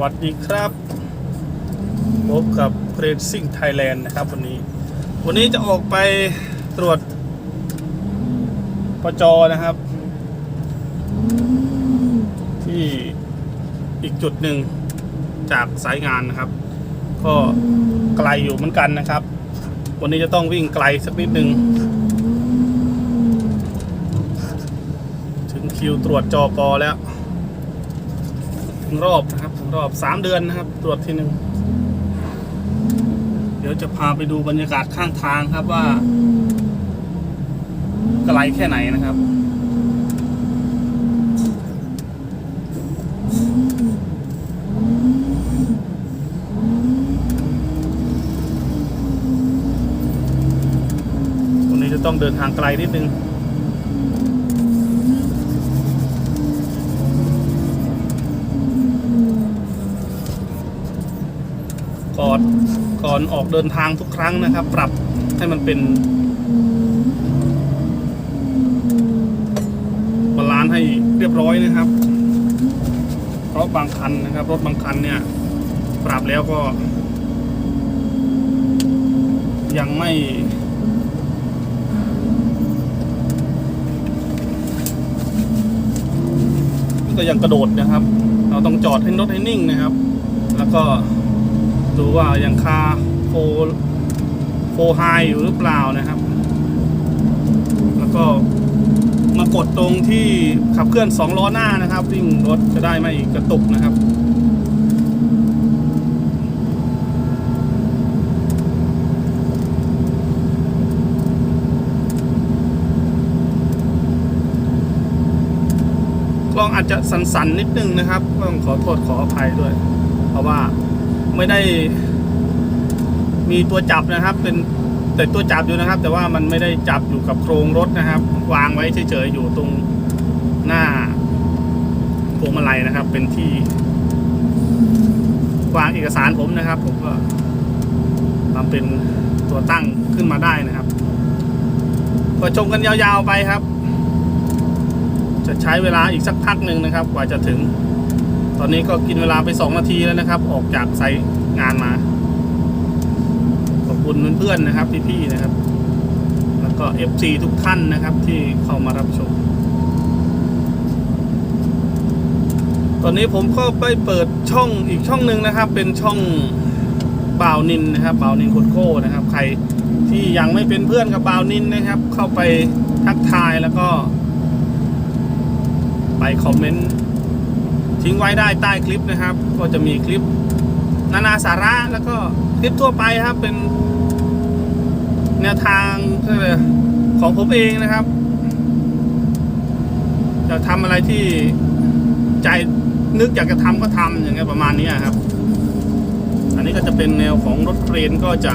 วัสดีครับพบกับ Racing Thailand นะครับ วันนี้ วันนี้จะออกไปตรวจปจอนะครับ ที่อีกจุดหนึ่งจากสายงานนะครับ ก็ไกลอยู่เหมือนกันนะครับ วันนี้จะต้องวิ่งไกลสักนิดหนึ่งถึงคิวตรวจจอปอแล้ว ถึงรอบนะครับถึงรอบสามเดือนนะครับ ตรวจทีหนึ่งเดี๋ยวจะพาไปดูบรรยากาศข้างทางครับว่าไกลแค่ไหนนะครับวันนี้จะต้องเดินทางไกลนิดนึง ก่อนก่อนออกเดินทางทุกครั้งนะครับ ปรับให้มันเป็นบาลานซ์ให้เรียบร้อยนะครับ เพราะบางคันนะครับ รถบางคันเนี่ย ปรับแล้วก็ ยังไม่ก็ยังกระโดดนะครับ เราต้องจอดให้รถให้นิ่งนะครับ แล้วก็ ดูว่ายังคาโฟโฟไฮอยู่หรือเปล่านะครับ แล้วก็มากดตรงที่ขับเคลื่อนสองล้อหน้านะครับ วิ่งรถจะได้ไม่กระตุกนะครับกล้องอาจจะสั่นๆนิดนึงนะครับต้องขอโทษขออภัยด้วย เพราะว่า ไม่ได้ มีตัวจับนะครับ เป็นแต่ตัวจับอยู่นะครับ แต่ว่ามันไม่ได้จับอยู่กับโครงรถนะครับ วางไว้เฉยๆอยู่ตรงหน้าพวงมาลัยนะครับ เป็นที่ วางเอกสารผมนะครับ ผมก็ทำเป็นตัวตั้งขึ้นมาได้นะครับก็ชมกันยาวๆไปครับ จะใช้เวลาอีกสักพักหนึ่งนะครับ กว่าจะถึง อนนี้ก็กินเวลาไปสองนาทีแล้วนะครับ ออกจากไซต์งานมา ขอบคุณเพื่อนๆนะครับพี่ๆนะครับ แล้วก็ FC ทุกท่านนะครับที่เข้ามารับชม ตอนนี้ผมก็ไปเปิดช่องอีกช่องหนึ่งนะครับ เป็นช่องบ่าวนินนะครับบ่าวนินโคดโก้นะครับ ใครที่ยังไม่เป็นเพื่อนกับบ่าวนินนะครับ เข้าไปทักทายแล้วก็ ไปคอมเมนต์ ทิ้งไว้ได้ใต้คลิปนะครับ ก็จะมีคลิปนานาสาระแล้วก็คลิปทั่วไปครับเป็นแนวทางของผมเองนะครับ จะทำอะไรที่ใจนึกอยากจะทำก็ทำอย่างเงี้ยประมาณนี้ครับ อันนี้ก็จะเป็นแนวของรถเครนก็จะ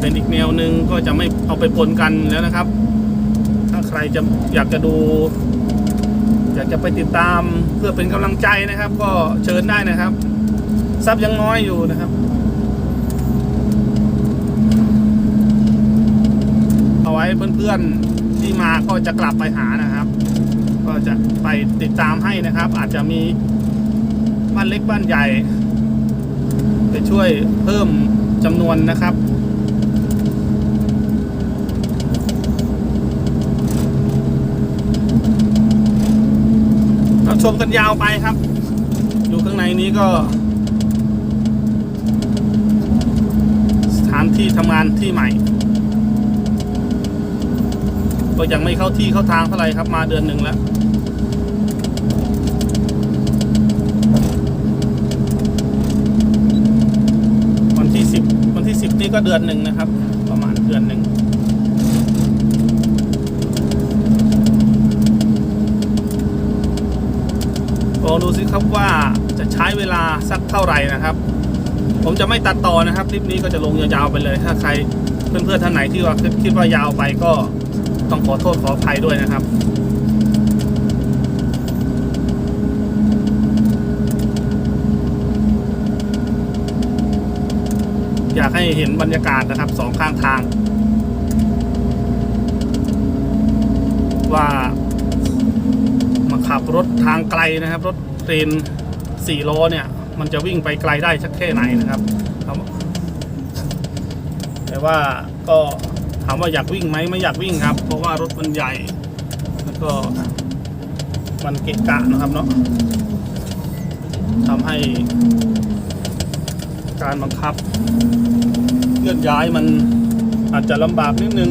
เป็นอีกแนวหนึ่งก็จะไม่เอาไปปนกันแล้วนะครับ ถ้าใครจะอยากจะดูากจะไปติดตามเพื่อเป็นกำลังใจนะครับ ก็เชิญได้นะครับซับยังน้อยอยู่นะครับเอาไว้เพื่อนๆที่มาก็จะกลับไปหานะครับ ก็จะไปติดตามให้นะครับ อาจจะมีบ้านเล็กบ้านใหญ่ ไปช่วยเพิ่มจำนวนนะครับ เรา ชมกันยาวไปครับ อยู่ข้างในนี้ก็ สถานที่ทำงานที่ใหม่ ก็ยังไม่เข้าที่เข้าทางเท่าไหร่ครับมาเดือนหนึ่งแล้ววันที่สิบวันที่สิบนี่ก็เดือนหนึ่งนะครับ ประมาณเดือนหนึ่ง ล องดูสิครับว่าจะใช้เวลาสักเท่าไหร่นะครับ ผมจะไม่ตัดต่อนะครับคลิปนี้ก็จะลงยาวๆไปเลย ถ้าใครเพื่อนๆท่านไหนที่ว่าคิดว่ายาวไปก็ต้องขอโทษขออภัยด้วยนะครับอยากให้เห็นบรรยากาศนะครับสองข้างทาง ว่า มาขับ รถทางไกลนะครับ รถเทรนสี่ล้อเนี่ย มันจะวิ่งไปไกลได้สักแค่ไหนนะครับ แต่ว่าก็ถามว่าอยากวิ่งไหมไม่อยากวิ่งครับ เพราะว่ารถมันใหญ่แล้วก็มันเกะกะนะครับเนาะทำให้การบังคับเคลื่อนย้ายมันอาจจะลำบากนิดนึง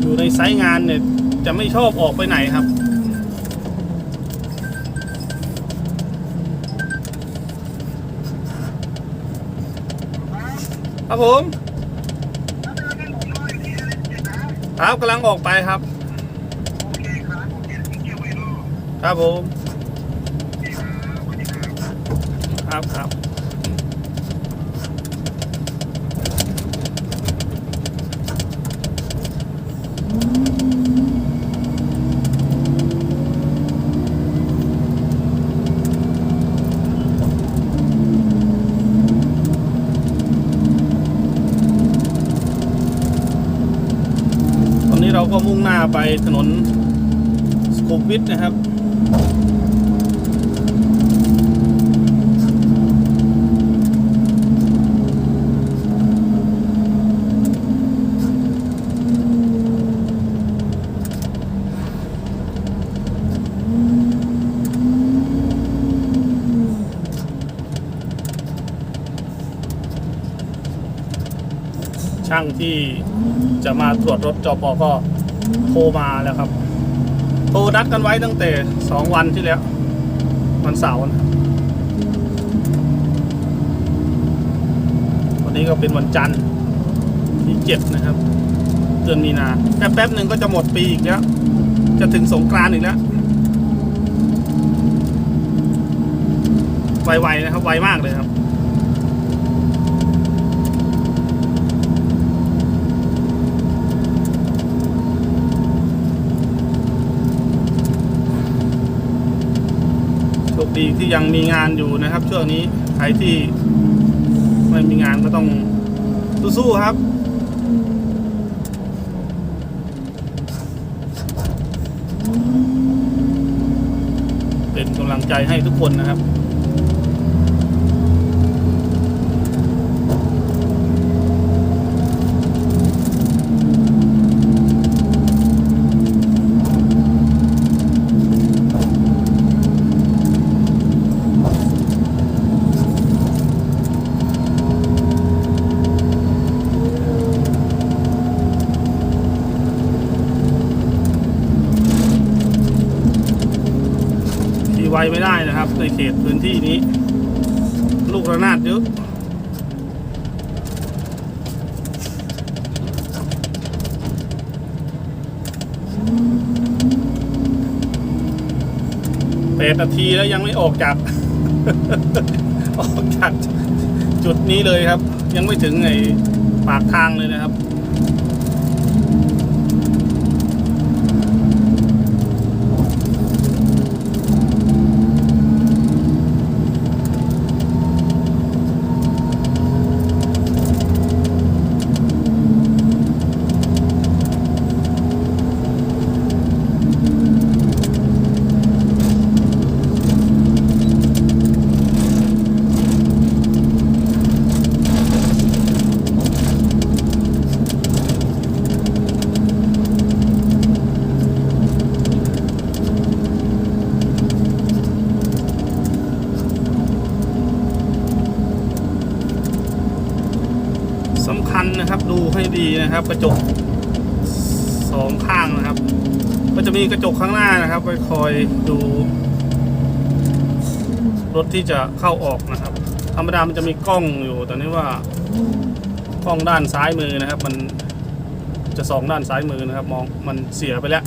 อยู่ใน ไซต์งานเนี่ยจะไม่ชอบออกไปไหนครับ ครับผม ครับกำลังออกไปครับ ครับผม ครับครับตอนนี้เรา ก็มุ่งหน้าไปถนนสกุมวิทนะครับช่างที่จะมาตรวจรถจอปอก็ โทรมาแล้วครับ โทรนัดกันไว้ตั้งแต่สองวันที่แล้ว วันเสาร์นะวันนี้ก็เป็นวันจันทร์ที่เจ็ดนะครับเดือนมีนาแป๊บแป๊บหนึ่งก็จะหมดปีอีกแล้ว จะถึงสงกรานต์อีกแล้วไวๆนะครับไวมากเลยครับ คดีที่ยังมีงานอยู่นะครับ ช่วงนี้ใครที่ไม่มีงานก็ต้องสู้ๆครับเป็นกำลังใจให้ทุกคนนะครับ ไวไม่ได้นะครับ ในเขตพื้นที่นี้ ลูกระนาดเยอะแปดนาทีแล้วยังไม่ออกจาก ออกจากจุดนี้เลยครับ ยังไม่ถึงไอ้ปากทางเลยนะครับ สำคัญนะครับ ดูให้ดีนะครับ กระจกสองข้างนะครับ ก็จะมีกระจกข้างหน้านะครับไว้คอยดูรถที่จะเข้าออกนะครับ ธรรมดามันจะมีกล้องอยู่แต่นี้ว่ากล้องด้านซ้ายมือนะครับ มันจะสองด้านซ้ายมือนะครับ มองมันเสียไปแล้ว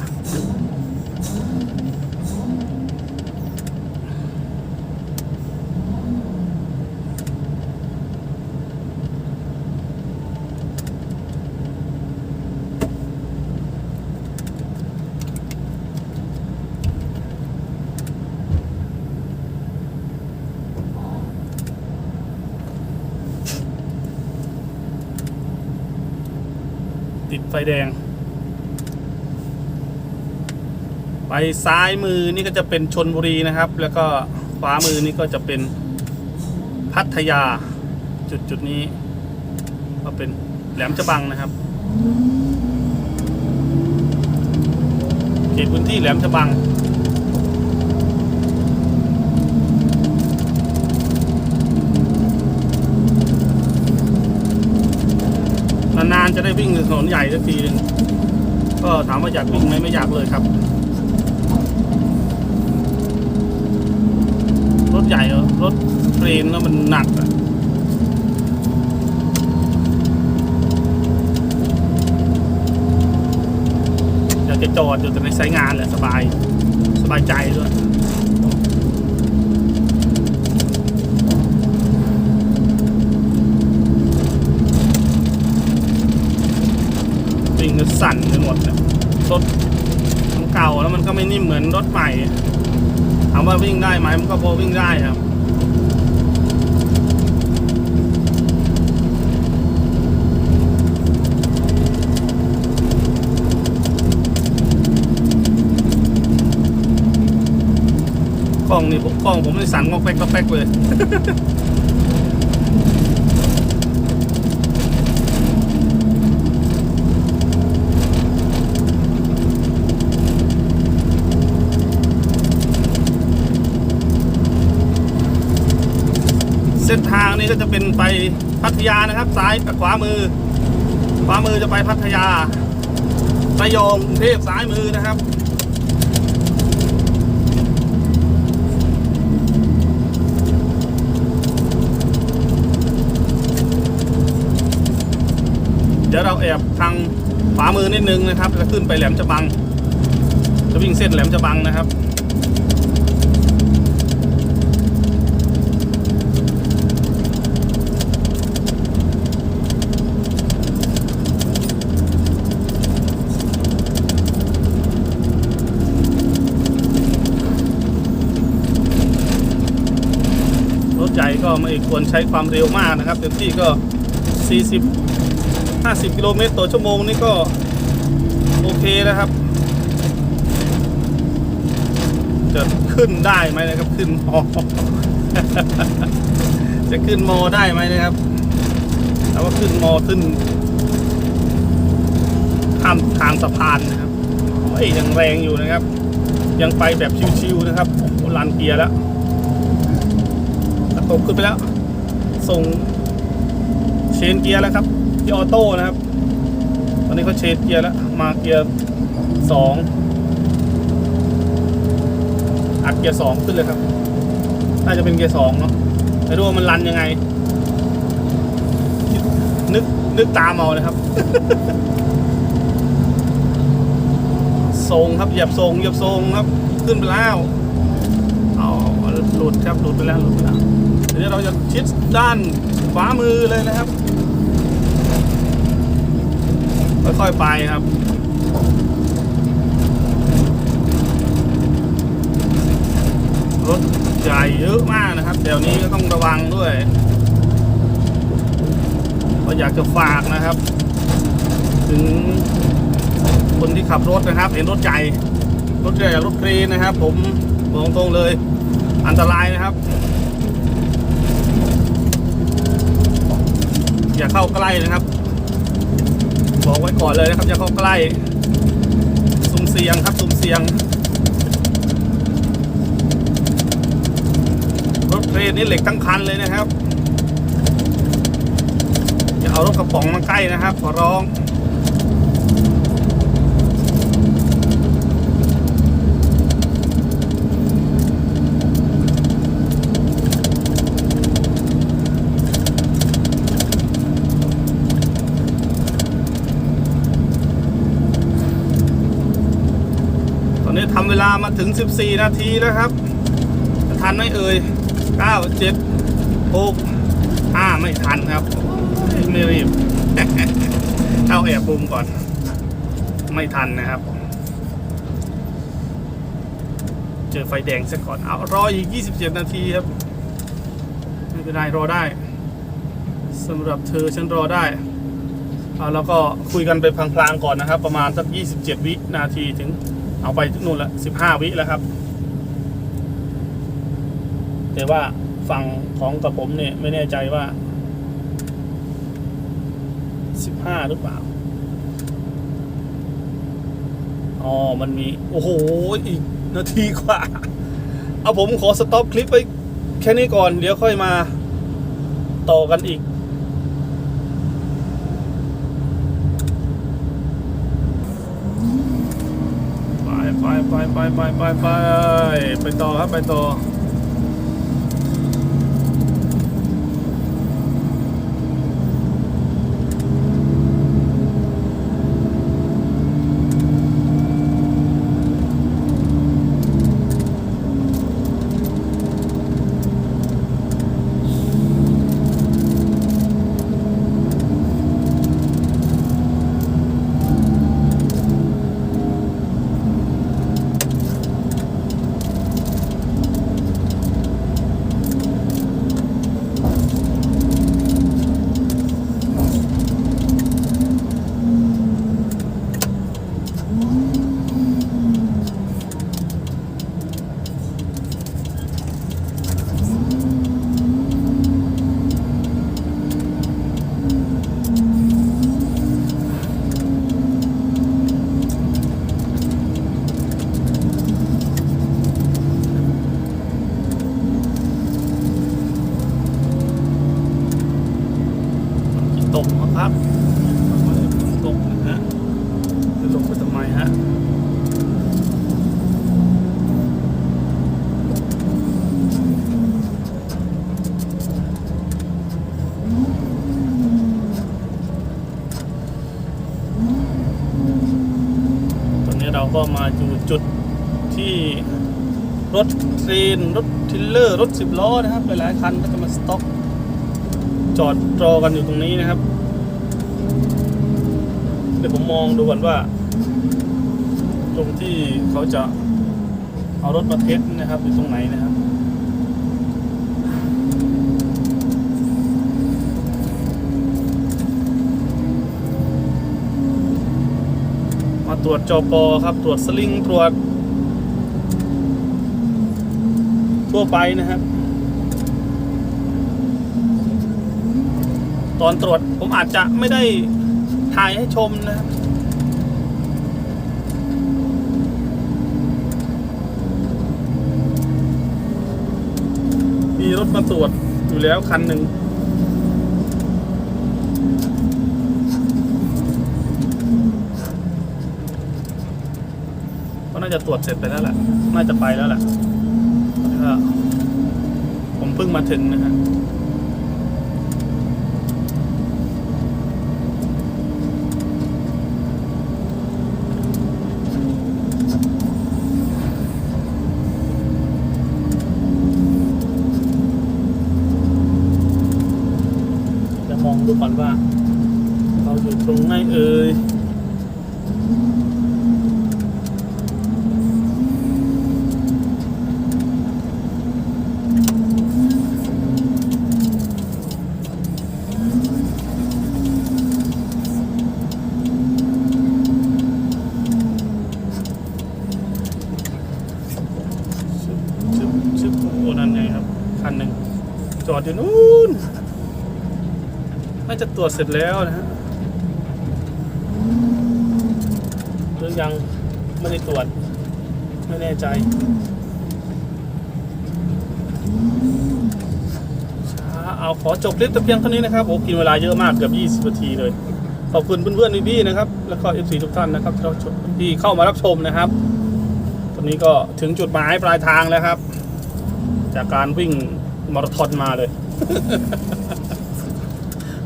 ฟแดง ไปซ้ายมือนี่ก็จะเป็นชนบุรีนะครับ แล้วก็ขวามือนี่ก็จะเป็นพัทยาจุดจุดนี้ ก็เป็นแหลมฉบังนะครับเขตพื้นที่แหลมฉบัง นานๆ จะได้วิ่งถนนใหญ่สักทีหนึงก็ถามว่าอยากวิ่งไหมไม่อยากเลยครับ รถใหญ่หรอรถเครนแล้วมันหนักอะอยากจะจอดอยู่แต่ในสายงานแหละสบายสบายใจด้วย วิ่งก็ สั่นไปหมดรถมันเก่าแล้วมันก็ไม่นิ่มเหมือนรถใหม่ถามว่าวิ่งได้ไหมมันก็พอวิ่งได้ครับกล้องนี่ผมกล้องผมนี่สั่นงอกแป๊กงอกแป๊กเลย เส้นทางนี้ก็จะเป็นไปพัทยานะครับ ซ้ายกับขวามือ ขวามือจะไปพัทยาระยองกรุงเทพซ้ายมือนะครับเดี๋ยวเราแอบทางขวามือนิดนึงนะครับแล้วขึ้นไปแหลมฉบัง จะวิ่งเส้นแหลมฉบังนะครับ ก็ไม่ควรใช้ความเร็วมากนะครับเต็มที่ก็ 40 50 กิโลเมตรต่อชั่วโมงนี่ก็โอเคนะครับ จะขึ้นได้ไหมนะครับ ขึ้นมอจะขึ้นมอได้ไหมนะครับแต่ว่าขึ้นมอขึ้นข้ามทางสะพานนะครับโอ้ยยังแรงอยู่นะครับ ยังไปแบบชิวๆนะครับโอ้โหลันเกียร์แล้ว ตกขึ้นไปแล้ว ส่งเชนเกียร์แล้วครับ ที่ออโต้นะครับ ตอนนี้เขาเชนเกียร์แล้ว มาเกียร์สองอัดเกียร์สองขึ้นเลยครับ น่าจะเป็นเกียร์สองเนาะไม่รู้ว่ามันรันยังไง นึกนึกตามเอาเลยครับทรงครับเหยียบทรงเหยียบทรงครับ ขึ้นไปแล้วเอาหลุดครับหลุดไปแล้วหลุดไปแล้ว เดี๋ยวเราจะชิดด้านขวามือเลยนะครับ ค่อยๆไปครับรถใหญ่เยอะมากนะครับเดี๋ยวนี้ก็ต้องระวังด้วยก็อยากจะฝากนะครับ ถึงคนที่ขับรถนะครับ เห็นรถใหญ่รถใหญ่รถเครนนะครับ ผมบอกตรงเลยอันตรายนะครับ อย่าเข้าใกล้นะครับ บอกไว้ก่อนเลยนะครับอย่าเข้าใกล้สุ่มเสี่ยงครับสุ่มเสี่ยงรถเครนนี่เหล็กทั้งคันเลยนะครับอย่าเอารถกระป๋องมาใกล้นะครับ ขอร้อง ตอนนี้ทำเวลา มาถึง 14 นาทีแล้วครับทันไหมเอ่ย 9 7 6 5 ไม่ทันครับ ไม่รีบ เอาแอบบุมก่อน ไม่ทันนะครับ เจอไฟแดงซะก่อน เอารออีก 27 นาทีครับ ไม่เป็นไรรอได้สำหรับเธอฉันรอได้เอาแล้วก็คุยกันไปพลางๆก่อนนะครับ ประมาณสัก 27 วินาทีถึง เอาไปนู่นละสิบห้าวิแล้วครับ แต่ว่าฝั่งของกับผมเนี่ยไม่แน่ใจว่าสิบห้าหรือเปล่า อ๋อ มันมี โอ้โห อีกนาทีกว่า เอาผมขอสต็อปคลิปไปแค่นี้ก่อน เดี๋ยวค่อยมาต่อกันอีก ไป ไปไปไปไปไปไปต่อครับไปต่อ ตกนะครับตกนะฮะจะลงไปทำไมฮะ ตอนนี้เราก็มาอยู่จุดที่ร รนรถทิลเลอร์ รถสิบล้อนะครับ หลายๆคันก็จะมาสต็อก จอดรอกันอยู่ตรงนี้นะครับ เดี๋ยวผมมองดูก่อนว่า ตรงที่เขาจะเอารถมาเทสนะครับอยู่ตรงไหนนะครับมาตรวจจอปอครับ ตรวจสลิง ตรวจ ทั่วไปนะครับ ตอนตรวจผมอาจจะไม่ได้ถ่ายให้ชมนะครับมีรถมาตรวจอยู่แล้วคันหนึ่งก็น่าจะตรวจเสร็จไปแล้วแหละ น่าจะไปแล้วแหละ งมาถึงนะฮะจะมองดูก่อนว่าเราอยู่ตรงไหนเอ่ย ชึบชึบชึบโอ้นั่นไงครับ คันหนึ่ง จอดอยู่นู้น น่าจะ ตรวจเสร็จแล้วนะฮะหรือยังไม่ได้ตรวจ ไม่แน่ใจเอาขอจบคลิปแต่เพียงเท่านี้นะครับโอ้กินเวลาเยอะมากเกือบ20นาทีเลย ขอบคุณเพื่อนๆพี่ๆนะครับ แล้วก็ FC ทุกท่านนะครับที่เราชมที่เข้ามารับชมนะครับ ตอนนี้ก็ถึงจุดหมายปลายทางแล้วครับ จากการวิ่งมาราธอนมาเลย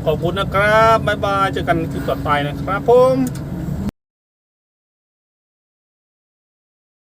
ขอบคุณนะครับ บ๊ายบาย เจอกันคลิปต่อไปนะครับผม